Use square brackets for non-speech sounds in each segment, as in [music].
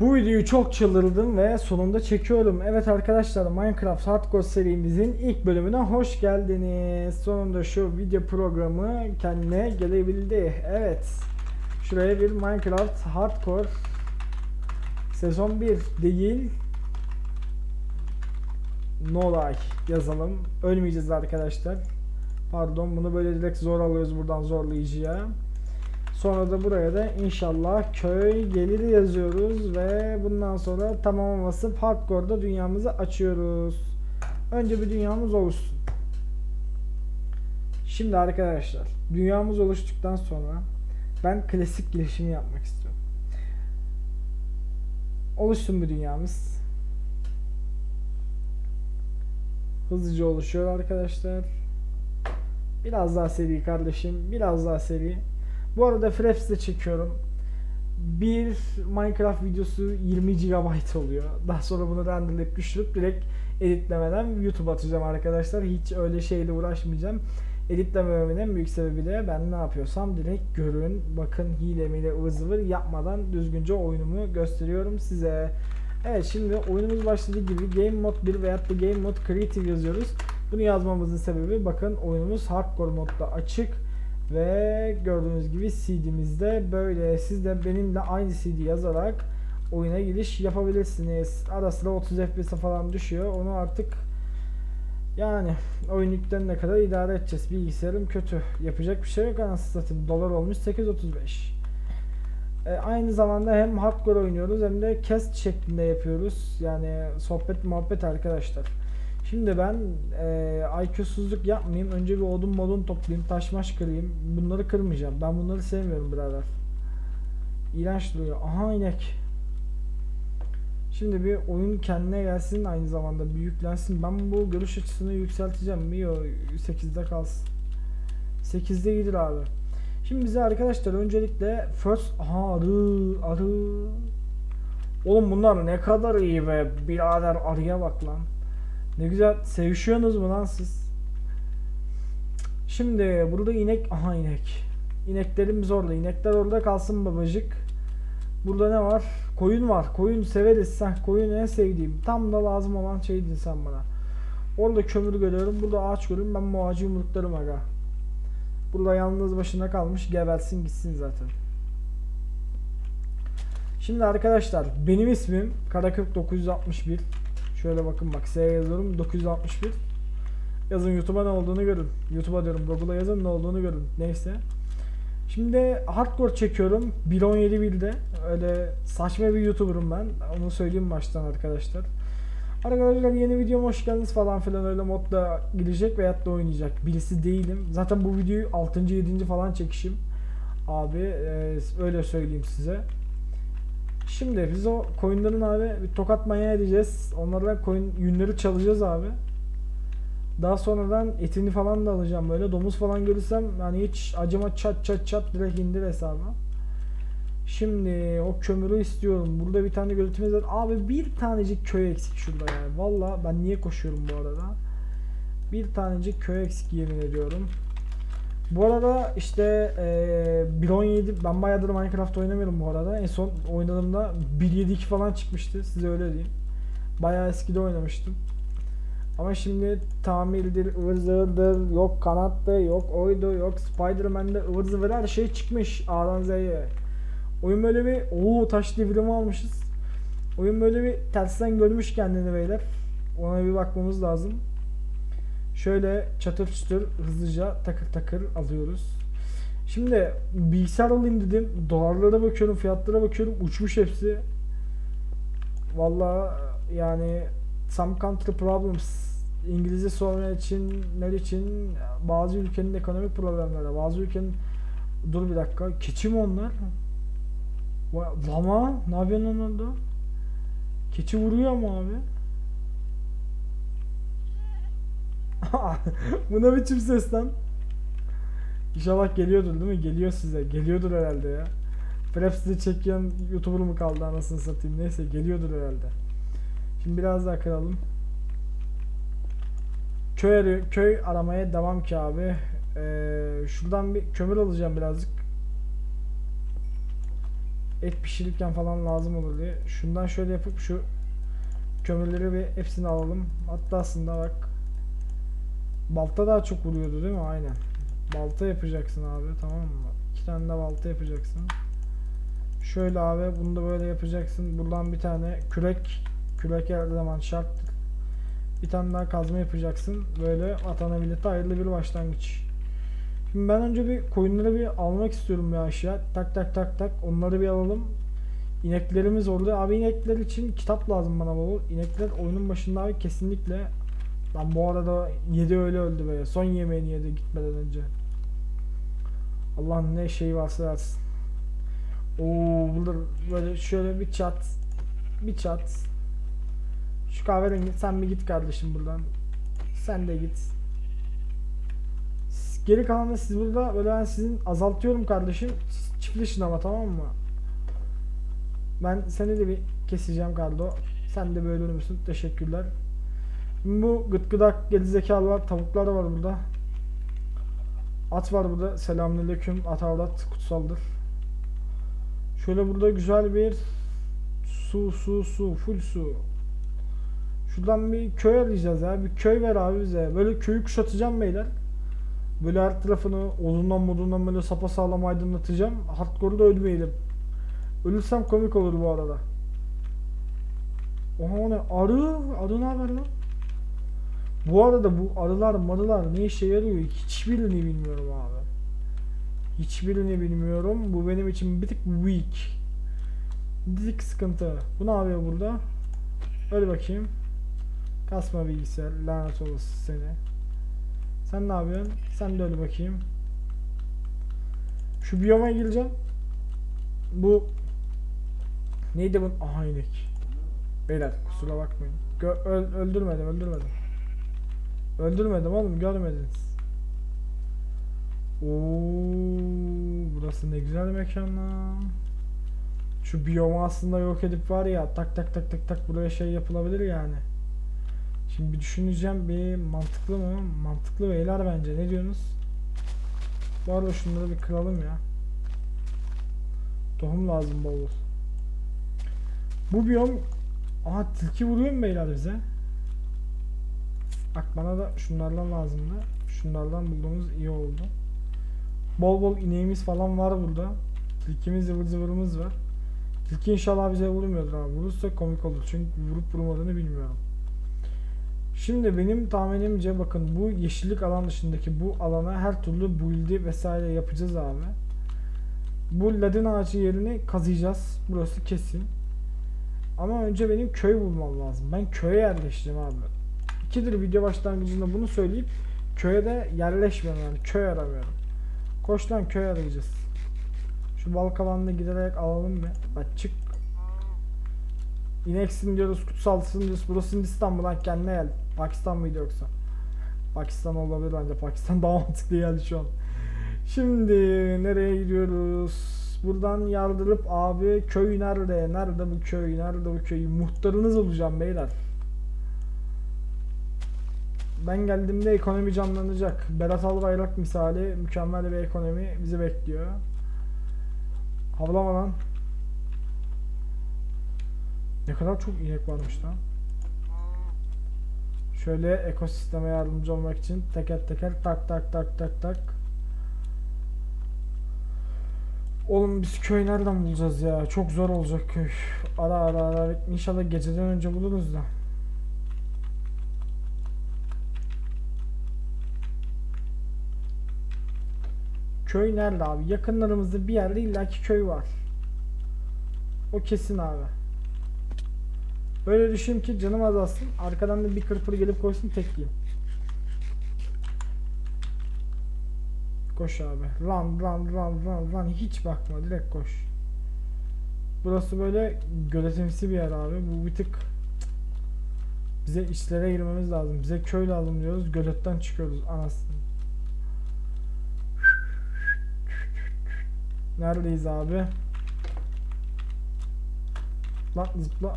Bu videoyu çok çıldırdım ve sonunda çekiyorum. Evet arkadaşlar Minecraft Hardcore serimizin ilk bölümüne hoş geldiniz. Sonunda şu video programı kendine gelebildi. Evet. Şuraya bir Minecraft Hardcore sezon 1 değil No Lie yazalım. Ölmeyeceğiz arkadaşlar. Pardon bunu böyle direkt zor alıyoruz buradan zorlayıcıya. Sonra da buraya da inşallah köy gelir yazıyoruz ve bundan sonra tamama basıp hardcore'da dünyamızı açıyoruz. Önce bir dünyamız oluşsun. Şimdi arkadaşlar dünyamız oluştuktan sonra ben klasik girişimi yapmak istiyorum. Oluşsun bir dünyamız. Hızlıca oluşuyor arkadaşlar. Biraz daha seri kardeşim. Biraz daha seri. Bu arada Fraps'te çekiyorum. Bir Minecraft videosu 20 GB oluyor. Daha sonra bunu renderlayıp düşürüp direkt editlemeden YouTube atacağım arkadaşlar. Hiç öyle şeyle uğraşmayacağım. Editlemememin en büyük sebebi de ben ne yapıyorsam direkt görün. Bakın hile mile ıvır yapmadan düzgünce oyunumu gösteriyorum size. Evet şimdi oyunumuz başladığı gibi Game Mode 1 veyahut da Game Mode Creative yazıyoruz. Bunu yazmamızın sebebi bakın oyunumuz Hardcore modda açık. Ve gördüğünüz gibi CD'mizde böyle. Siz de benimle aynı CD yazarak oyuna giriş yapabilirsiniz. Ara sıra 30 FPS falan düşüyor. Onu artık yani oyun yüklenene kadar idare edeceğiz. Bilgisayarım kötü. Yapacak bir şey yok anasını satayım. Dolar olmuş 8.35. E, aynı zamanda hem hardcore oynuyoruz hem de cast şeklinde yapıyoruz. Yani sohbet muhabbet arkadaşlar. Şimdi ben e, IQ'suzluk yapmayayım. Önce bir odun modun toplayayım. Taş maş kırayım. Bunları kırmayacağım. Ben bunları sevmiyorum birader. İğrenç duruyor. Aha inek. Şimdi bir oyun kendine gelsin aynı zamanda bir yüklensin. Ben bu görüş açısını yükselteceğim. Mi o 8'de kalsın. 8'de iyidir abi. Şimdi bize arkadaşlar öncelikle first aha arı arı Oğlum bunlar ne kadar iyi be birader arıya bak lan. Ne güzel sevişiyorsunuz mu lan siz? Şimdi burada inek aha inek. İneklerimiz orada. İnekler orada kalsın babacık. Burada ne var? Koyun var. Koyun severiz sen. Koyun en sevdiğim. Tam da lazım olan şeydin sen bana. Orada kömür görüyorum. Burada ağaç görüyorum. Ben bu ağacı yumruklarım aga. Burada yalnız başına kalmış. Gebersin gitsin zaten. Şimdi arkadaşlar benim ismim Karakök 961. Şöyle bakın bak S yazıyorum 961. Yazın YouTube'a ne olduğunu görün. YouTube'a diyorum Google'a yazın ne olduğunu görün. Neyse. Şimdi hardcore çekiyorum. 1.17.1'de. Öyle saçma bir YouTuber'ım ben. Onu söyleyeyim baştan arkadaşlar. Arkadaşlar yeni videoma hoş geldiniz falan filan öyle modda girecek veyahut da oynayacak. Birisi değilim. Zaten bu videoyu 6. 7. falan çekişim. Abi e, öyle söyleyeyim size. Şimdi biz o koyunların abi bir tokat manyağı edeceğiz. Onlardan koyun yünleri çalacağız abi. Daha sonradan etini falan da alacağım böyle. Domuz falan görürsem hani hiç acıma çat çat çat direkt indir hesabı. Şimdi o kömürü istiyorum. Burada bir tane görüntümüz var. Abi bir tanecik köy eksik şurada yani. Valla ben niye koşuyorum bu arada? Bir tanecik köy eksik yemin ediyorum. Bu arada işte e, 1.17 ben bayağıdır Minecraft oynamıyorum bu arada. En son oynadığımda 1.7.2 falan çıkmıştı. Size öyle diyeyim. Bayağı eskide oynamıştım. Ama şimdi tamirdir, ıvır zıvırdır, yok kanattı, yok oydu, yok Spider-Man'de ıvır zıvır her şey çıkmış A'dan Z'ye. Oyun böyle bir ooo taş devrimi almışız. Oyun böyle bir tersten görmüş kendini beyler. Ona bir bakmamız lazım. Şöyle çatır çatır hızlıca takır takır alıyoruz. Şimdi bilgisayar alayım dedim. Dolarlara bakıyorum, fiyatlara bakıyorum. Uçmuş hepsi. Vallahi yani some country problems İngilizce sorma için ne için bazı ülkenin ekonomik problemleri bazı ülkenin dur bir dakika keçi mi onlar lama ne yapıyorsun orada keçi vuruyor mu abi [laughs] bu ne biçim ses lan İnşallah geliyordur değil mi? Geliyor size. Geliyordur herhalde ya. Fraps'de çekilen YouTuber mu kaldı anasını satayım. Neyse geliyordur herhalde. Şimdi biraz daha kıralım. Köy, köy aramaya devam ki abi. Ee, şuradan bir kömür alacağım birazcık. et pişirirken falan lazım olur diye. Şundan şöyle yapıp şu kömürleri bir hepsini alalım. Hatta aslında bak balta daha çok vuruyordu değil mi? Aynen. Balta yapacaksın abi tamam mı? İki tane de balta yapacaksın. Şöyle abi bunu da böyle yapacaksın. Buradan bir tane kürek kürek her zaman şarttır. Bir tane daha kazma yapacaksın. Böyle vatana millete hayırlı bir başlangıç. Şimdi ben önce bir koyunları bir almak istiyorum bir aşağı. Tak tak tak tak onları bir alalım. İneklerimiz orada. Abi inekler için kitap lazım bana baba. İnekler oyunun başında abi kesinlikle. Ben bu arada yedi öyle öldü be. Son yemeğini yedi gitmeden önce. Allah ne şey varsa versin. Oo burada böyle şöyle bir çat. Bir çat. Şu kahverengi sen bir git kardeşim buradan. Sen de git. Geri kalanı siz burada böyle ben sizin azaltıyorum kardeşim. Çiftleşin ama tamam mı? Ben seni de bir keseceğim Kardo. Sen de böyle müsün? Teşekkürler. Bu gıt gıdak gerizekalı var. Tavuklar da var burada. At var burada. Selamünaleyküm. At avrat kutsaldır. Şöyle burada güzel bir su su su full su. Şuradan bir köy arayacağız ya. Bir köy ver abi bize. Böyle köyü kuşatacağım beyler. Böyle her tarafını odundan modundan böyle sapasağlam aydınlatacağım. Hardcore'da ölmeyelim. Ölürsem komik olur bu arada. Oha o ne? Arı? Arı ne haber lan? Bu arada bu arılar marılar ne işe yarıyor hiçbirini bilmiyorum abi. Hiçbirini bilmiyorum. Bu benim için bir tık weak. Bir tık sıkıntı. Bu ne yapıyor burada? Öyle bakayım. Kasma bilgisayar. Lanet olası seni. Sen ne yapıyorsun? Sen de öyle bakayım. Şu biyoma gireceğim. Bu neydi bu? Aha inek. Beyler kusura bakmayın. Gö- öl- öldürmedim öldürmedim. Öldürmedim oğlum görmediniz. Oo, burası ne güzel mekan lan. Şu biyomu aslında yok edip var ya tak tak tak tak tak buraya şey yapılabilir yani. Şimdi bir düşüneceğim bir mantıklı mı? Mantıklı beyler bence. Ne diyorsunuz? Bu arada şunları bir kıralım ya. Tohum lazım bol bol. Bu biyom Aha tilki vuruyor mu beyler bize? Bak bana da şunlardan lazımdı. Şunlardan bulduğumuz iyi oldu. Bol bol ineğimiz falan var burada. Tilkimiz zıvır zıvırımız var. Tilki inşallah bize vurmuyordur ama vurursa komik olur. Çünkü vurup vurmadığını bilmiyorum. Şimdi benim tahminimce bakın bu yeşillik alan dışındaki bu alana her türlü build'i vesaire yapacağız abi. Bu ladin ağacı yerini kazıyacağız. Burası kesin. Ama önce benim köy bulmam lazım. Ben köye yerleşeceğim abi. İkidir video başlangıcında bunu söyleyip köye de yerleşmiyorum yani köy aramıyorum. Koş lan köy arayacağız. Şu balık alanına giderek alalım bir. Bak çık. İneksin diyoruz, kutsalsın diyoruz. Burası Hindistan kendine gel. Pakistan mıydı yoksa? Pakistan olabilir bence. Pakistan daha [laughs] mantıklı geldi şu an. Şimdi nereye gidiyoruz? Buradan yardırıp abi köy nerede? Nerede bu köy? Nerede bu köy? Muhtarınız olacağım beyler. Ben geldiğimde ekonomi canlanacak. Berat Albayrak misali mükemmel bir ekonomi bizi bekliyor. Havlama lan. Ne kadar çok inek varmış lan. Şöyle ekosisteme yardımcı olmak için teker teker tak tak tak tak tak. Oğlum biz köy nereden bulacağız ya? Çok zor olacak köy. Ara ara ara. İnşallah geceden önce buluruz da. Köy nerede abi? Yakınlarımızda bir yerde illaki köy var. O kesin abi. Böyle düşün ki canım azalsın. Arkadan da bir kırpır gelip koysun tek yiyeyim. Koş abi. Run run run run run. Hiç bakma direkt koş. Burası böyle göletimsi bir yer abi. Bu bir tık bize işlere girmemiz lazım. Bize köy lazım diyoruz. Göletten çıkıyoruz anasını. Neredeyiz abi? Lan zıpla.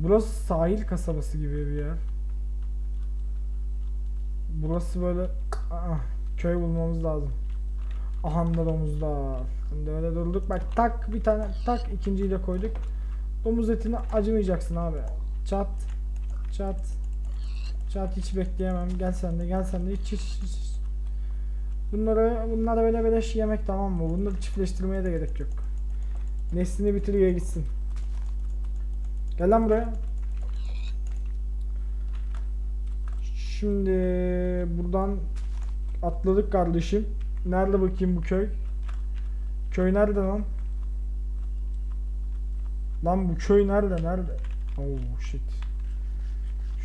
Burası sahil kasabası gibi bir yer. Burası böyle Aa, köy bulmamız lazım. Ahanda domuzlar. Şimdi öyle durduk. Bak tak bir tane tak ikinciyi de koyduk. Domuz etine acımayacaksın abi. Çat. Çat. Çat hiç bekleyemem. Gel sen de gel sen de hiç hiç hiç. hiç. Bunları bunlara böyle beleş yemek tamam mı? Bunları çiftleştirmeye de gerek yok. Neslini bitiriyor gitsin. Gel lan buraya. Şimdi buradan atladık kardeşim. Nerede bakayım bu köy? Köy nerede lan? Lan bu köy nerede? Nerede? Oh shit.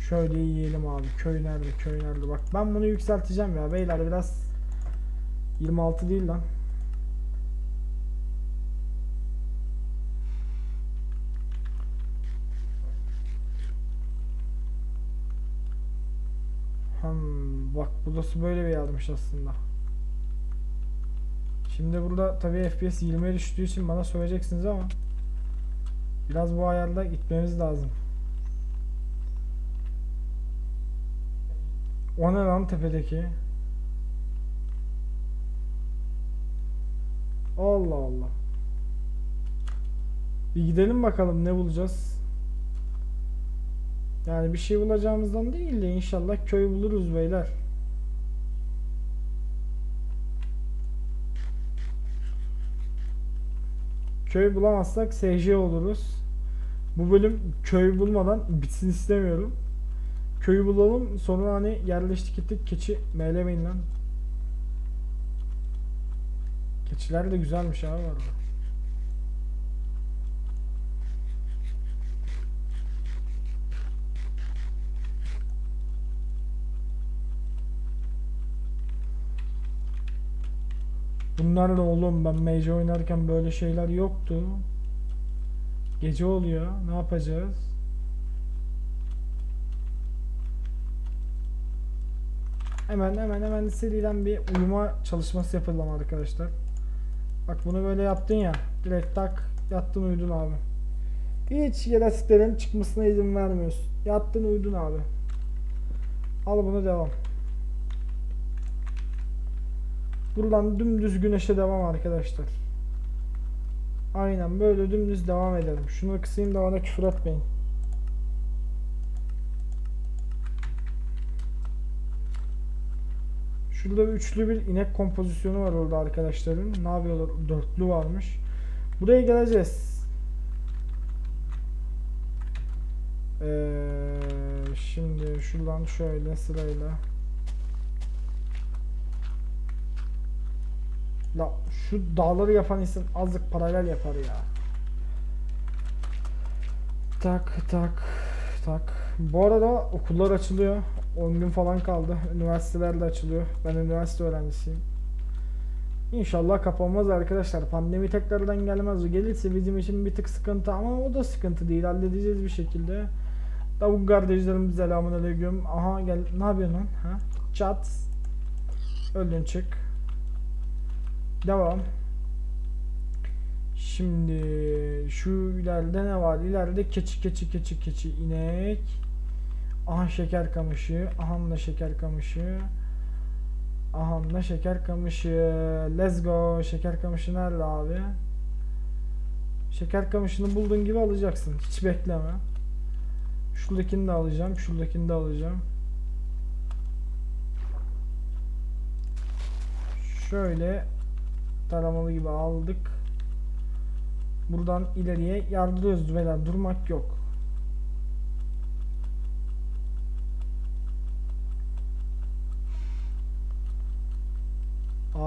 Şöyle yiyelim abi. Köy nerede? Köy nerede? Bak ben bunu yükselteceğim ya. Beyler biraz 26 değil lan. Hmm, bak burası böyle bir yermiş aslında. Şimdi burada tabii FPS 20'ye düştüğü için bana söyleyeceksiniz ama biraz bu ayarda gitmemiz lazım. O ne lan tepedeki? Allah Allah. Bir gidelim bakalım ne bulacağız. Yani bir şey bulacağımızdan değil de inşallah köy buluruz beyler. Köy bulamazsak SC oluruz. Bu bölüm köy bulmadan bitsin istemiyorum. Köyü bulalım sonra hani yerleştik gittik keçi meylemeyin lan. Keçiler de güzelmiş abi var. Bunlar da oğlum ben Mage oynarken böyle şeyler yoktu. Gece oluyor. Ne yapacağız? Hemen hemen hemen seriden bir uyuma çalışması yapalım arkadaşlar. Bak bunu böyle yaptın ya. Direkt tak yattın uyudun abi. Hiç yaratıkların çıkmasına izin vermiyorsun. Yattın uyudun abi. Al bunu devam. Buradan dümdüz güneşe devam arkadaşlar. Aynen böyle dümdüz devam edelim. Şunu kısayım da bana küfür etmeyin. Şurada üçlü bir inek kompozisyonu var orada arkadaşların. Ne yapıyorlar? Dörtlü varmış. Buraya geleceğiz. Ee, şimdi şuradan şöyle sırayla. La şu dağları yapan insan azıcık paralel yapar ya. Tak tak tak. Bu arada okullar açılıyor. 10 gün falan kaldı. Üniversiteler de açılıyor. Ben üniversite öğrencisiyim. İnşallah kapanmaz arkadaşlar. Pandemi tekrardan gelmez. Gelirse bizim için bir tık sıkıntı ama o da sıkıntı değil. Halledeceğiz bir şekilde. Tavuk kardeşlerim selamun aleyküm. Aha gel. Ne yapıyorsun lan? Ha? Chat. Öldün çık. Devam. Şimdi şu ileride ne var? İleride keçi keçi keçi keçi inek. Aha şeker kamışı. Aha da şeker kamışı. Aha da şeker kamışı. Let's go. Şeker kamışı nerede abi? Şeker kamışını bulduğun gibi alacaksın. Hiç bekleme. Şuradakini de alacağım. Şuradakini de alacağım. Şöyle taramalı gibi aldık. Buradan ileriye yardırıyoruz beyler. Durmak yok.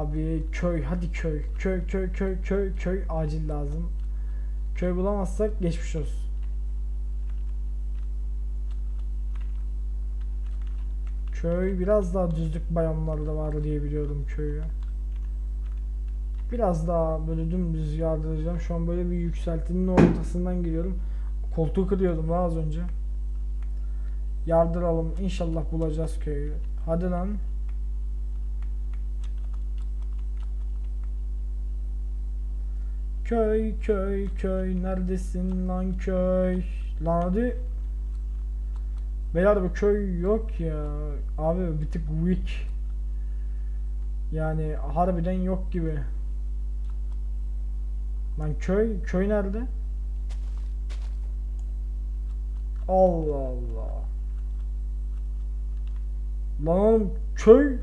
Abi köy hadi köy. Köy köy köy köy köy acil lazım. Köy bulamazsak geçmiş olsun. Köy biraz daha düzlük bayanlarda var diye biliyorum köyü. Biraz daha böyle dümdüz yardıracağım. Şu an böyle bir yükseltinin ortasından giriyorum. Koltuğu kırıyordum daha az önce. Yardıralım. İnşallah bulacağız köyü. Hadi lan. Köy köy köy neredesin lan köy? Lan hadi. Beyler bu köy yok ya. Abi bir tık weak. Yani harbiden yok gibi. Lan köy, köy nerede? Allah Allah. Lan oğlum köy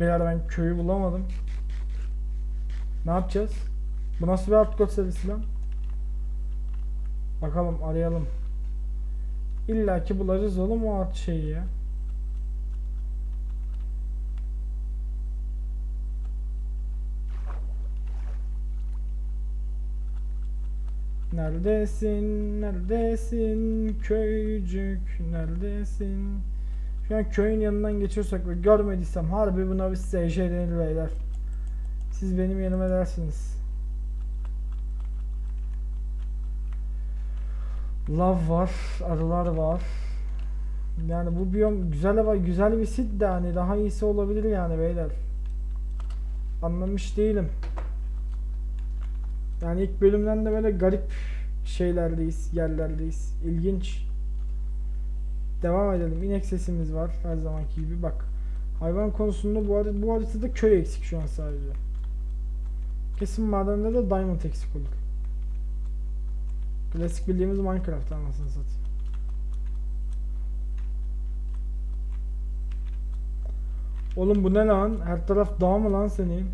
Beyler ben köyü bulamadım. Ne yapacağız? Bu nasıl bir hardcore serisi lan? Bakalım arayalım. İlla ki bulacağız oğlum o art şeyi ya. Neredesin, neredesin köycük, neredesin? An köyün yanından geçiyorsak ve görmediysem harbi buna bir SJ denir beyler. Siz benim yanıma dersiniz. Lav var, arılar var. Yani bu biyom güzel ama güzel bir sit de hani daha iyisi olabilir yani beyler. Anlamış değilim. Yani ilk bölümden de böyle garip şeylerdeyiz, yerlerdeyiz. İlginç. Devam edelim. İnek sesimiz var her zamanki gibi. Bak hayvan konusunda bu, har- bu haritada köy eksik şu an sadece. Kesin madende de diamond eksik olur. Klasik bildiğimiz Minecraft anasını satayım. Oğlum bu ne lan? Her taraf dağ mı lan senin?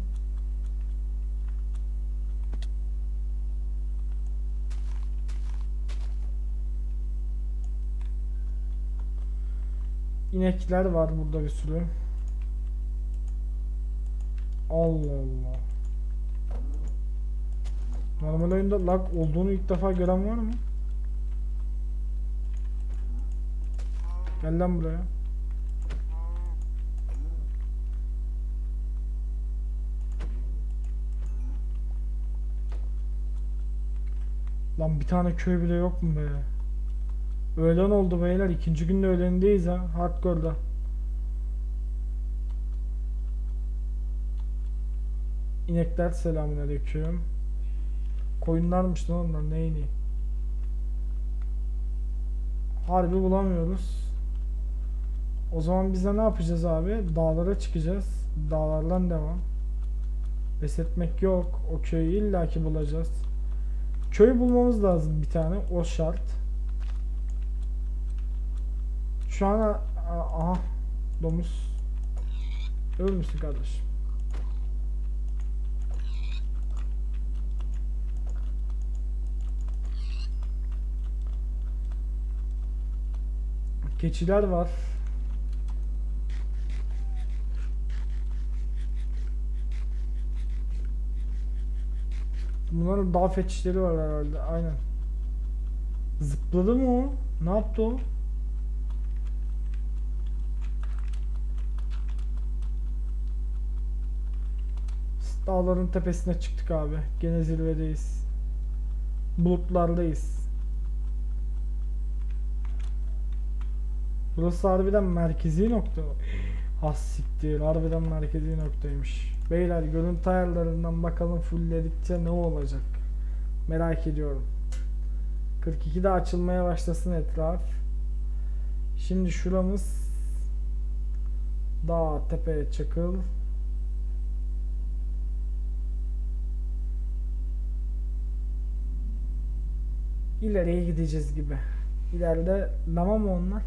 İnekler var burada bir sürü. Allah Allah. Normal oyunda lag olduğunu ilk defa gören var mı? Gel lan buraya. Lan bir tane köy bile yok mu be? Öğlen oldu beyler. ikinci günde öğlendeyiz ha. Hardcore'da. İnekler selamünaleyküm. Koyunlarmış lan onlar neyini? Harbi bulamıyoruz. O zaman biz de ne yapacağız abi? Dağlara çıkacağız. Dağlardan devam. Pes etmek yok. O köyü illaki bulacağız. Köy bulmamız lazım bir tane. O şart. Şu an aha domuz. Ölmüşsün kardeşim. Keçiler var. Bunların dağ fetişleri var herhalde. Aynen. Zıpladı mı o? Ne yaptı o? Dağların tepesine çıktık abi. Gene zirvedeyiz. Bulutlardayız. Burası harbiden merkezi nokta. Has siktir. Harbiden merkezi noktaymış. Beyler görüntü ayarlarından bakalım fullledikçe ne olacak? Merak ediyorum. 42'de açılmaya başlasın etraf. Şimdi şuramız dağ, tepe, çakıl. İleriye gideceğiz gibi. İleride lama mı onlar?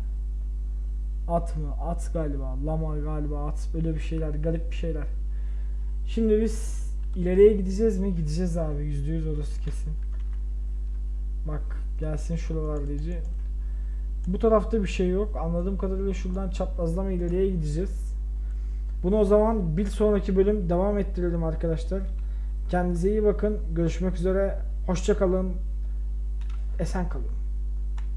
At mı? At galiba. Lama galiba. At. Böyle bir şeyler. Garip bir şeyler. Şimdi biz ileriye gideceğiz mi? Gideceğiz abi. Yüzde yüz orası kesin. Bak gelsin şuralar diyece. Bu tarafta bir şey yok. Anladığım kadarıyla şuradan çaprazlama ileriye gideceğiz. Bunu o zaman bir sonraki bölüm devam ettirelim arkadaşlar. Kendinize iyi bakın. Görüşmek üzere. Hoşça kalın. Esen kalın.